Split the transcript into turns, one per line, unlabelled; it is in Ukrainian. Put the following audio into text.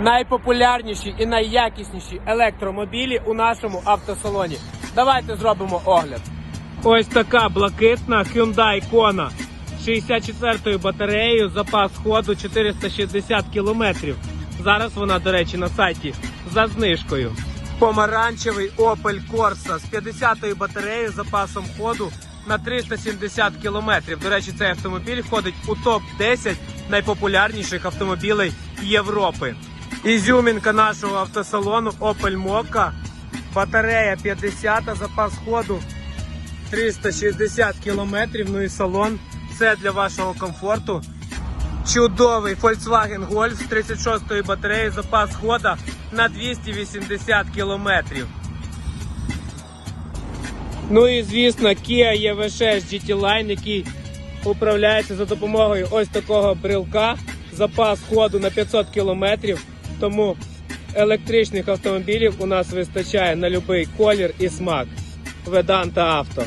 найпопулярніші і найякісніші електромобілі у нашому автосалоні. Давайте зробимо огляд. Ось така блакитна Hyundai Kona 64-ю батареєю, запас ходу 460 кілометрів. Зараз вона, до речі, на сайті за знижкою. Помаранчевий Opel Corsa з 50-ю батареєю, запасом ходу на 370 кілометрів. До речі, цей автомобіль входить у топ-10 найпопулярніших автомобілей Європи. Ізюмінка нашого автосалону Opel Mokka. Батарея 50, запас ходу 360 кілометрів, ну і салон. Все для вашого комфорту. Чудовий Volkswagen Golf з 36-ї батареї, запас хода на 280 кілометрів. Ну і звісно, Kia EV6 GT Line, який управляється за допомогою ось такого брелка. Запас ходу на 500 кілометрів. Тому електричних автомобілів у нас вистачає на будь-який колір і смак. Веданта Авто.